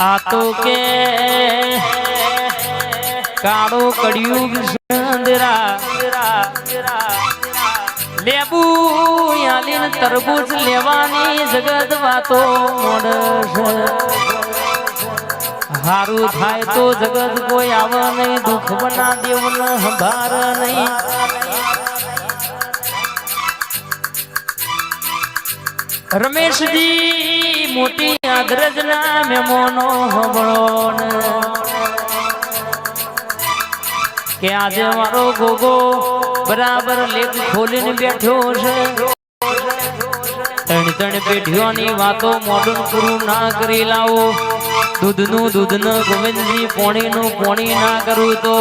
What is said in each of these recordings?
આ તો કે કાળો કડિયુગ સંદરા લેબુ આલીન તરબૂચ લેવાની જગત વાતો મોડશે હારું થાય તો જગત કોઈ આવે નહીં, દુઃખ બના દેવ ન નહીં. રમેશજી મોટી આદરજ ના મેમોનો હમણો કે આજે મારો ગોગો બરાબર લેખ ખોલીને બેઠો છે. ત્રણ ત્રણ પેઢીઓની વાતો મોડું પૂરું ના કરી લાવો. દૂધનું દૂધનું ગોવિંદજી પોણીનું પોણી ના કરું તો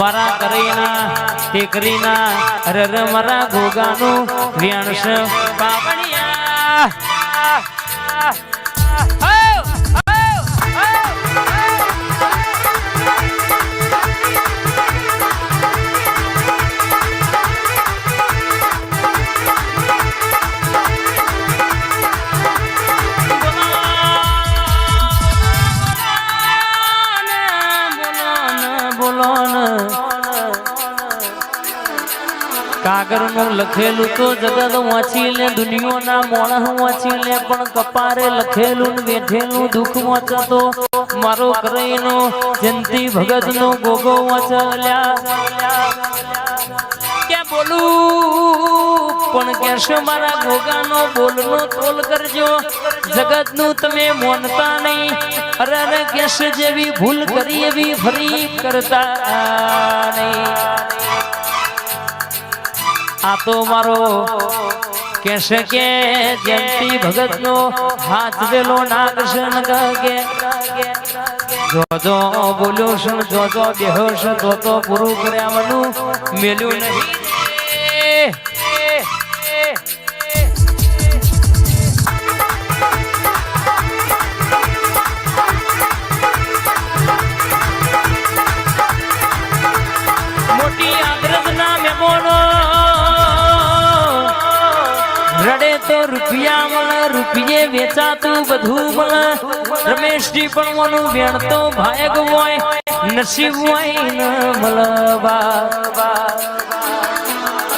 મારા કરેના ટેકરીના રર મારા ગોગાનું વ્યાણસ. ah, ah, ah. નું લખેલું તો જગત વાંચી લે, દુનિયાના મોણસ વાંચી લે, પણ કપારે લખેલું ને બેઠેલું દુઃખ વાંચતો. મારો કરઈનો જંતી ભગતનો ગોગો વાંચલ્યા. ક્યાં બોલું? પણ કેશો મારા ગોગાનો બોલનો તોલ કરજો. જગતનું તમે મોનતા નહીં. અરે અરે કેશ જેવી ભૂલ કરી એવી ફરી કરતા નહીં. આ તો મારો કેશે કે જયંતિ ભગત નો હાથ વેલો નાગશન કે. જો જો બોલ્યો છે જોજો જો જો બેહો છે, તો પૂરું કર્યાવાનું મેલ્યું નહીં. તો રૂપિયા મળે, રૂપિયે વેચાતું બધું મળે. રમેશજી પણ મનું વેણતો ભાયગ હોય, નસીબ હોય ન મળવા.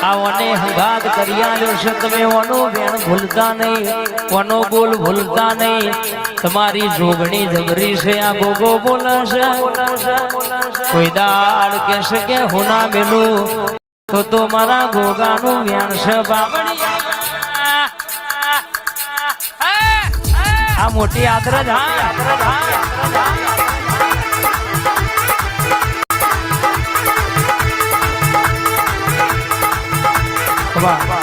આવને હંગાત કર્યા છે, તમે ઓનો વેણ ભૂલતા નહીં, ઓનો બોલ ભૂલતા નહીં. તમારી જોગણી જબરી છે, આ ગોગો બોલાશે કોઈ દાળ કહેશે કે હોના મેલું, તો તો મારા ગોગાનું વ્યાણ છે બાબડિયા મોટી આદરજ હા. વાહ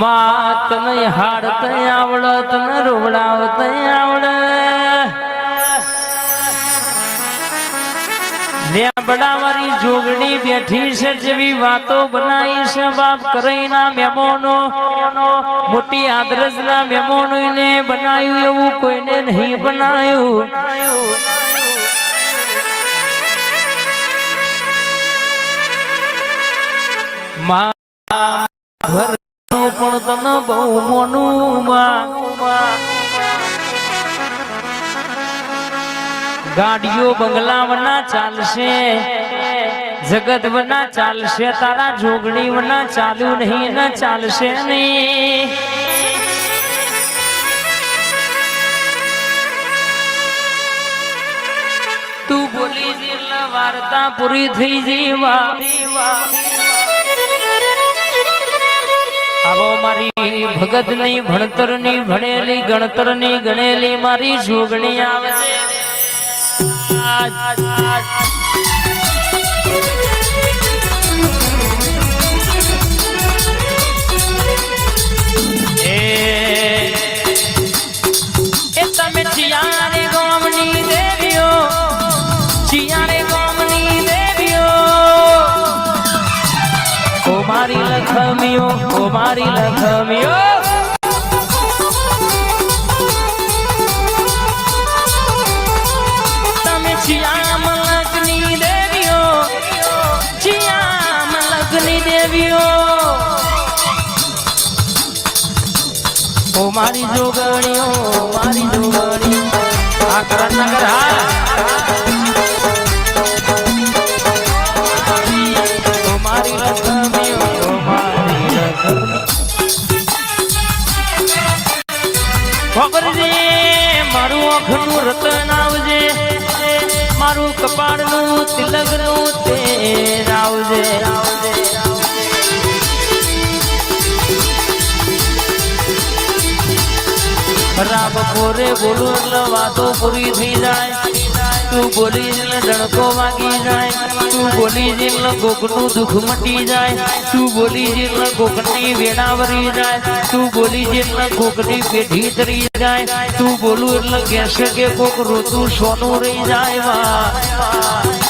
માં તને હાડ તને આવડ તને રોવડાવ તને આવડ. લેબડા મારી જોગણી બેઠી છે જેવી વાતો બનાવી છે, બાપ કરાઈના મેમોનો. મોટી આદરજના મેમોનો ને બનાવ્યું એવું કોઈને નહીં બનાવ્યું માં પણ તને બહુ મોનું ગાડીઓ બંગલા વના ચાલશે જગત વના ચાલશે, તારા જોગણી વના ચાલુ નહીં, ના ચાલશે નહીં. તું બોલી વાર્તા પૂરી થઈ જીવા આવો મારી ભગતની ભણતરની ભણેલી ગણતરની ગણેલી મારી જોગણી આવે એ મારી લખમીઓ તમે શ્યામ લગ્ની દેવીઓ, શ્યામ લગ્ની દેવીઓ. ઓ મારી જોગણીઓ મારી જોગણી આ કરણનગર હા ખરાબ પોરે બોલું એટલે વાતો પૂરી થઈ જાય. તું બોલી એટલે ડણકો વાગી જાય. તું બોલી એટલે કોકનું દુઃખ મટી જાય. તું બોલી એટલે કોકની વેણા વરી જાય. તું બોલી એટલે કોકની પેઢી તરી જાય. તું બોલું એટલે કહેશે કે કોક ઋતુ સોનું રહી જાય. વા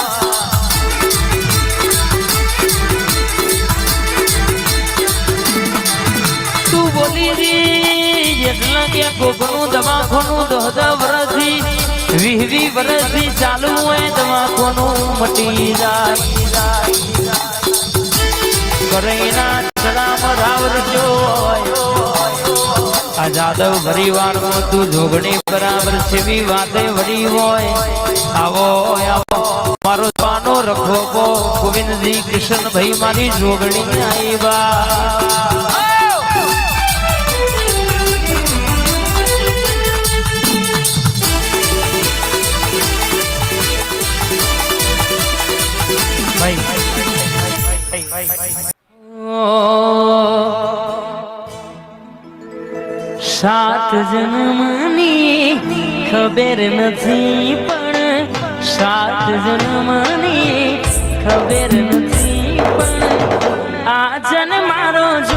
આ જાદવ પરિવારમાં તું જોગણી બરાબર છેવી વાતે વળી હોય. આવો આવો, મારો પાનો રખો ગોવિંદજી કૃષ્ણભાઈ મારી જોગણી આવ્યા સાત જન્મની ખબર નથી પણ સાત જન્મની ખબર નથી પણ આ જન મારો જોગણી